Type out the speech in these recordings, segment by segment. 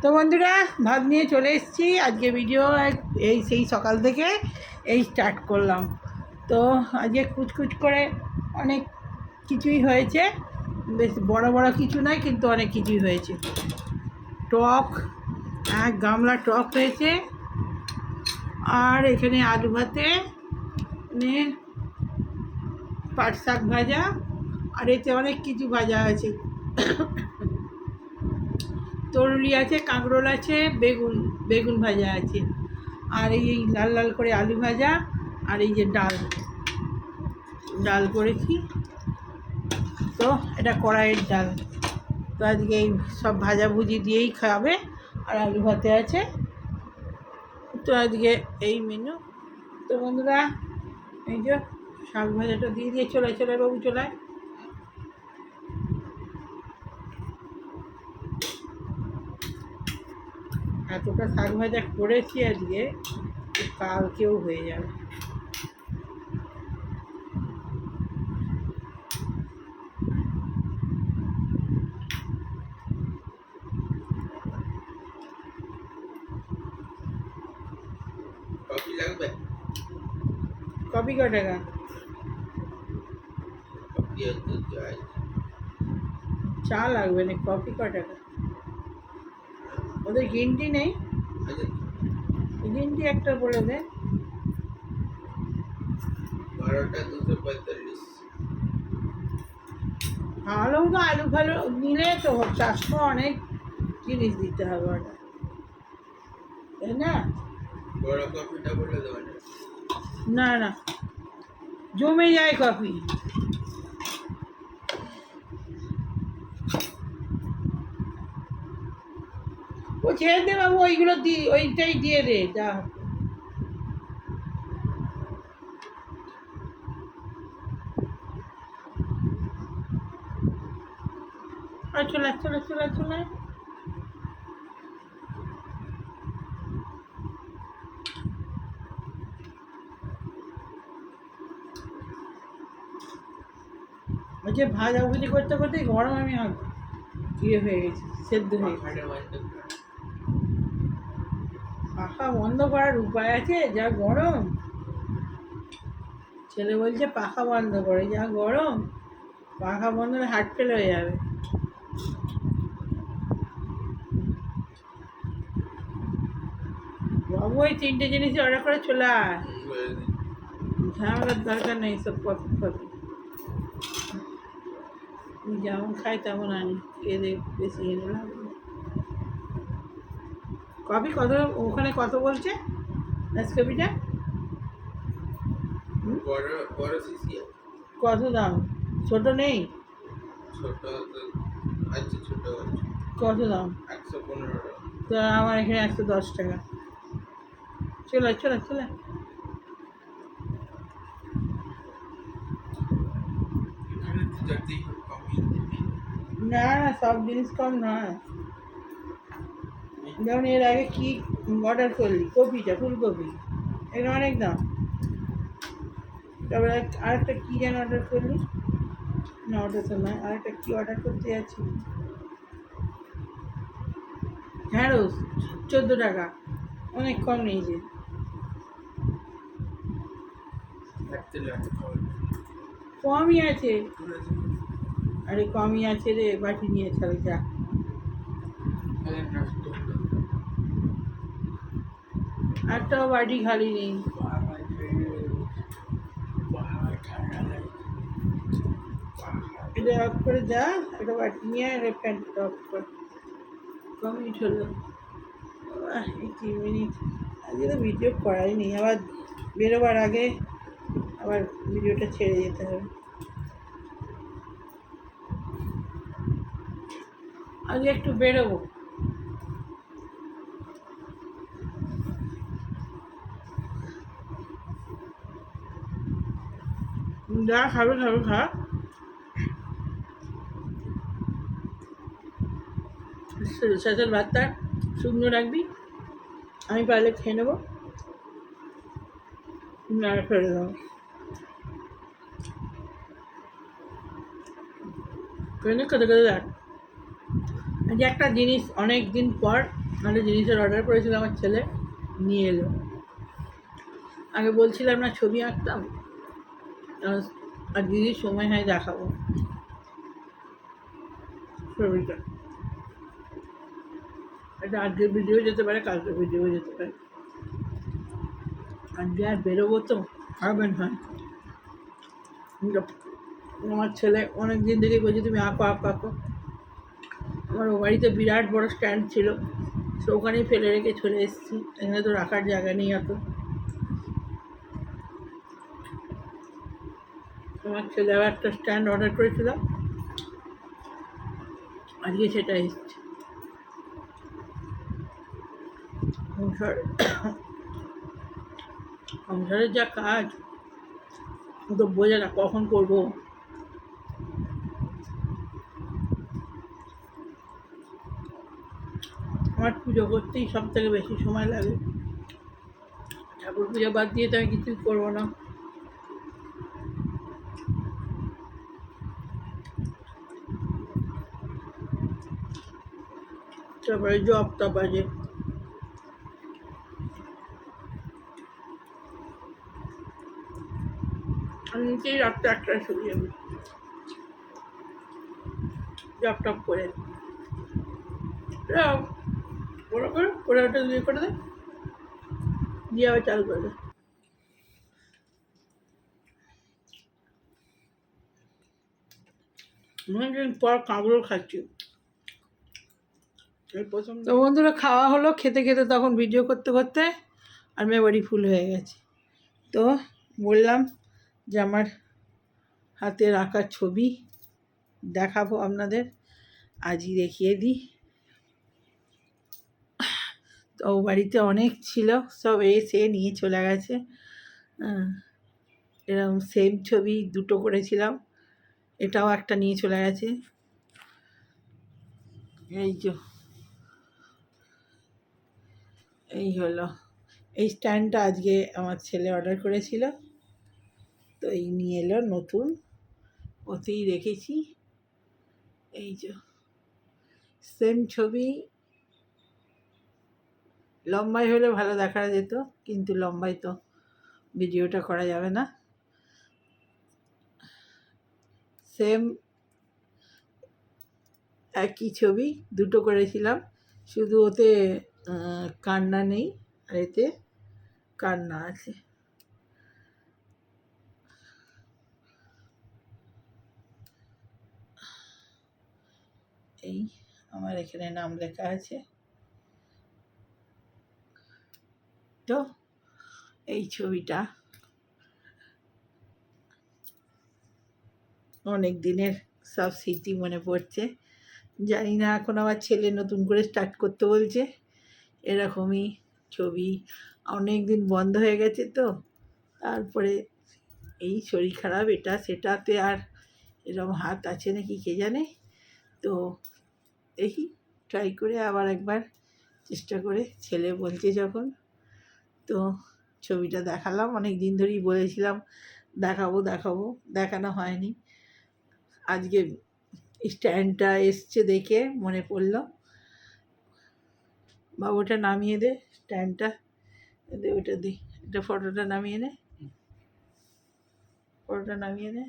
তো বন্ধুরা ভাত নিয়ে চলে এসেছি। আজকে ভিডিও এই সেই সকাল থেকে এই স্টার্ট করলাম। তো আজকে কুচকুচ করে অনেক কিছুই হয়েছে। বেশ বড় বড় কিছু নয়, কিন্তু অনেক কিছুই হয়েছে। টক এক গামলা টক হয়েছে। আর এখানে আলু ভাতে মানে পাট শাক ভাজা, আর এতে অনেক কিছু ভাজা আছে তরুলি আছে, কাঁকরোল আছে, বেগুন বেগুন ভাজা আছে। আর এই লাল লাল করে আলু ভাজা আর এই যে ডাল। ডাল করেছি। তো এটা কড়াইয়ের ডাল। তো আজকে এই সব ভাজাভুজি দিয়েই খাবে। আর আলু ভাতে আছে। তো আজকে এই মেনু তো বন্ধুরা, এই যে শাক ভাজাটা দিয়ে দিয়ে চলে চলে বাবু চলে। এতটা শাক ভাজা করেছি আজকে যে কালকেও হয়ে যাবে। কফি লাগবে? কপি ক টাকা কফি হচ্ছে জয় চা লাগবে না কপি ক টাকা ওদের গ্রিন টি নেই। আচ্ছা। গ্রিন টি একটা বলে দে। বারোটা দুশো পঁয়তাল্লিশ। ভালো তো আলু ফালু নিলে তো চারশো অনেক জিনিস দিতে হবে ওটা। তাই না? বড় বলে দেবেন না না। জমে যায় কফি ও ছেড়ে দে বাবু, ওইগুলো দি, ওইটাই দিয়ে দে, যা চলে চলে চলে চলে ওই যে ভাজা ভুজি করতে করতে গরম আমি ইয়ে হয়ে গেছি, সেদ্ধ হয়ে গেছি। পাখা বন্ধ করার উপায় আছে? যা গরম। ছেলে বলছে, পাখা বন্ধ করে। যা গরম, পাখা বন্ধ হার্ট ফেল হয়ে যাবে। বাবু ওই তিনটে জিনিস অর্ডার করে চলে আয়। ঝামেলার দরকার নেই, সব কফি আমি যেমন খাই তেমন আনি। এতে বেশি এনে লাগবে কফি কত ওখানে কত বলছে? সিসি কত দাম? ছোট নেই? আছে। কত দাম? তো আমার এখানে একশো দশ টাকা। চলে চলে চলে। না না সব জিনিস কম নয়। যেমন এর আগে কি অর্ডার করলি কপিটা, ফুলকপি এগুলো অনেক দাম। তারপরে আরেকটা কী যেন অর্ডার করলি? না অর্ডার তো নয় আরেকটা কী অর্ডার করতে যাচ্ছি ঢ্যাঁড়স, চোদ্দ টাকা। অনেক কম নিয়েছে। কমই আছে। আরে কমই আছে রে, বাটি নিয়ে চলে যা আরে নষ্ট হলো। একটাও বাটি খালি নেই। এটা অফ করে যা একটা বাটি নিয়ে আর প্যান্টটা অফ কর। কমই হলো। তিন মিনিট। আজকে তো ভিডিও করাই নেই, আবার বেরোবার আগে আবার ভিডিওটা ছেড়ে যেতে হবে। আজকে একটু বেরোবো। যা খাবে খাবে, খা। সরষের ভাতটা শুকনো রাখবি, আমি পারলে খেয়ে নেব। না, ফেলে দেবো ট্রেনে খেতে খেতে দেখ যে একটা জিনিস, অনেক দিন পর একটা জিনিসের অর্ডার করেছিল আমার ছেলে, নিয়ে এলো। আগে বলছিলাম না, ছবি আঁকতাম? আর দিদির সময় হয় দেখাবো। ছবিটা। এটা আজকের ভিডিও যেতে পারে, কালকের ভিডিও যেতে পারে। আজকে আর বেরোবো তো হবে না। আমার ছেলে অনেক দিন থেকেই বলছে, তুমি আঁকো আঁকো আঁকো। আমার ও বাড়িতে বিরাট বড় স্ট্যান্ড ছিল, তো ওখানেই ফেলে রেখে চলে এসেছি। এখানে তো রাখার জায়গা নেই এত আমার ছেলে আবার একটা স্ট্যান্ড অর্ডার করেছিলাম। আজকে সেটা এসছে। সংসার, সংসারের যা কাজ, তো বোঝে না কখন করব। আমার পুজো করতেই সব থেকে বেশি সময় লাগে। ঠাকুর পুজো বাদ দিয়ে তো আমি কিছুই করব না। তারপরে জবটা বাজে। আমি নিজেই রাত্রে একটা শুয়ে যাব জব টপ করে। বড় করে করে ওটা দিয়ে করে দে। দিয়ে আবার চালু করে দে। অনেকদিন পর কাঁকড়ো খাচ্ছি। তো বন্ধুরা, খাওয়া হলো, খেতে খেতে তখন ভিডিও করতে করতে আর মেমোরি ফুল হয়ে গেছে। তো বললাম যে আমার হাতের আঁকা ছবি দেখাবো আপনাদের, আজই দেখিয়ে দিই। তো বাড়িতে অনেক ছিল, সব এসে নিয়ে চলে গেছে। এরকম সেম ছবি দুটো করেছিলাম, এটাও একটা নিয়ে চলে গেছে। এই যে এই হলো। এই স্ট্যান্ডটা আজকে আমার ছেলে অর্ডার করেছিল। তো এই নিয়ে এলো নতুন। ওতেই রেখেছি। এই যে, সেম ছবি। লম্বাই হলে ভালো দেখা যেত, কিন্তু লম্বাই তো ভিডিওটা করা যাবে না। সেম একই ছবি, দুটো করেছিলাম। শুধু ওতে কান্না নেই আর এতে কান্না আছে এই আমার এখানে নাম লেখা আছে তো এই ছবিটা অনেক দিনের সব স্মৃতি মনে পড়ছে। জানি না এখন আমার ছেলে নতুন করে স্টার্ট করতে বলছে। এরকমই ছবি অনেক দিন বন্ধ হয়ে গেছে তো। তারপরে এই শরীর খারাপ, এটা সেটাতে আর এরকম হাত আছে নাকি কে জানে? তো দেখি ট্রাই করে আবার একবার চেষ্টা করে। ছেলে বলছে যখন, তো ছবিটা দেখালাম অনেক দিন ধরেই বলেছিলাম, দেখাবো দেখাবো, দেখানো হয়নি। আজকে স্ট্যান্ডটা এসছে দেখে মনে পড়ল। বাবুটা নামিয়ে দে স্ট্যান্ডটা দে ওটা দি এটা ফটোটা নামিয়ে নে। ফটোটা নামিয়ে নে।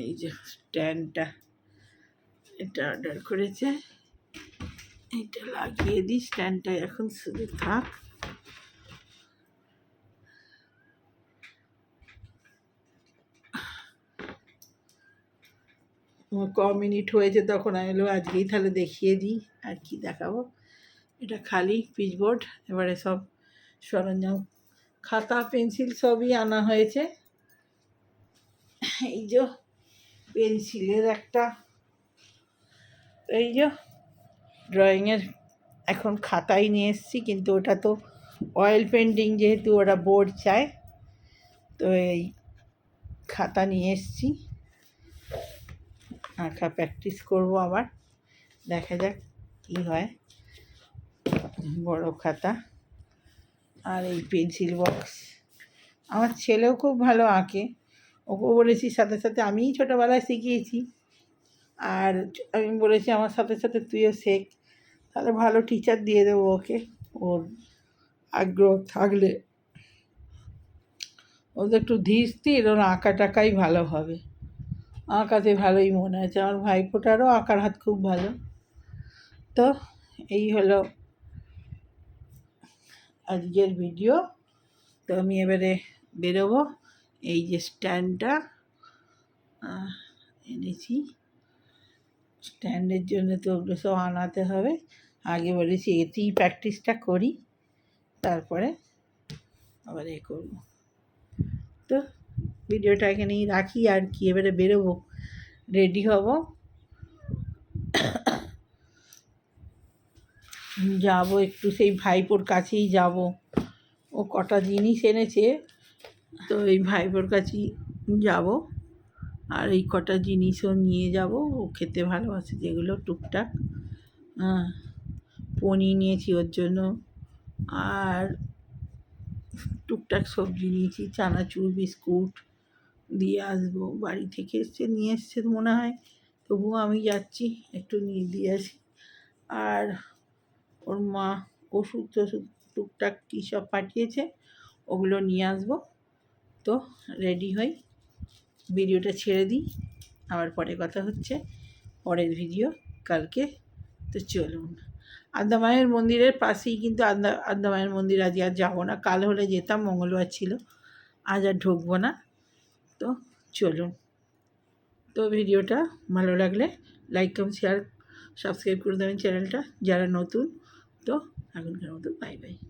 এই যে স্ট্যান্ডটা এটা অর্ডার করেছে। এটা লাগিয়ে দিই স্ট্যান্ডটা এখন শুধু থাক। ক মিনিট হয়েছে তখন, আমি বললাম, আজকেই তাহলে দেখিয়ে দিই, আর কি দেখাবো? এটা খালি পিচবোর্ড, এবারে সব সরঞ্জাম, খাতা, পেন্সিল সবই আনা হয়েছে। এই যে, পেন্সিলের একটা, এই যে। ড্রয়িংয়ের এখন খাতাই নিয়ে এসেছি, কিন্তু ওটা তো অয়েল পেন্টিং যেহেতু ওরা বোর্ড চায়, তো এই খাতা নিয়ে এসেছি। আঁকা প্র্যাকটিস করব আবার, দেখা যাক কী হয়। বড় খাতা আর এই পেন্সিল বক্স আমার ছেলেও খুব ভালো আঁকে ওকেও বলেছি সাথে সাথে আমিই ছোটোবেলায় শিখিয়েছি, আর আমি বলেছি আমার সাথে সাথে তুইও শেখ। তাহলে ভালো টিচার দিয়ে দেবো ওকে। ওর আগ্রহ থাকলে। ও তো একটু ধীর স্থির ওর আঁকা টাকাই ভালো হবে। আঁকাতে ভালোই মনে আছে। আমার ভাইফোঁটারও আঁকার হাত খুব ভালো। তো এই হলো আজকের ভিডিও তো আমি এবারে বেরোবো। এই যে স্ট্যান্ডটা এনেছি। স্ট্যান্ডের জন্য তো ওগুলো সব আনাতে হবে। আগে বলেছি, এতেই প্র্যাকটিসটা করি, তারপরে আবার এ করব। তো ভিডিওটা এখানেই রাখি, আর কি এবারে বেরোবো, রেডি হব। যাব একটু, সেই ভাইপোর কাছেই যাব। ও কটা জিনিস এনেছে, তো এই ভাইপোর কাছেই যাব। আর এই কটা জিনিসও নিয়ে যাব, ও খেতে ভালোবাসে যেগুলো টুকটাক। হ্যাঁ পনির নিয়েছি ওর জন্য। আর টুকটাক সবজি নিয়েছি, চানাচুর, বিস্কুট দিয়ে আসব। বাড়ি থেকে এসছে, নিয়ে এসছে মনে হয়। তবুও আমি যাচ্ছি, একটু নিয়ে দিয়ে আসি। আর ওর মা ওষুধ টষুধ টুকটাক কী সব পাঠিয়েছে, ওগুলো নিয়ে আসব। তো রেডি হই। ভিডিওটা ছেড়ে দিই। আবার পরে কথা হচ্ছে। পরের ভিডিও কালকে। তো চলুন। আদ্যামায়ের মন্দিরের পাশেই কিন্তু আদ্যা আদ্যামায়ের মন্দির আজ আর যাব না। কাল হলে যেতাম, মঙ্গলবার ছিল। আজ আর ঢুকবো না। তো চলুন। তো ভিডিওটা ভালো লাগলে লাইক কম শেয়ার, সাবস্ক্রাইব করে দেবেন চ্যানেলটা। যারা নতুন, তো এখনকার মতো বাই বাই।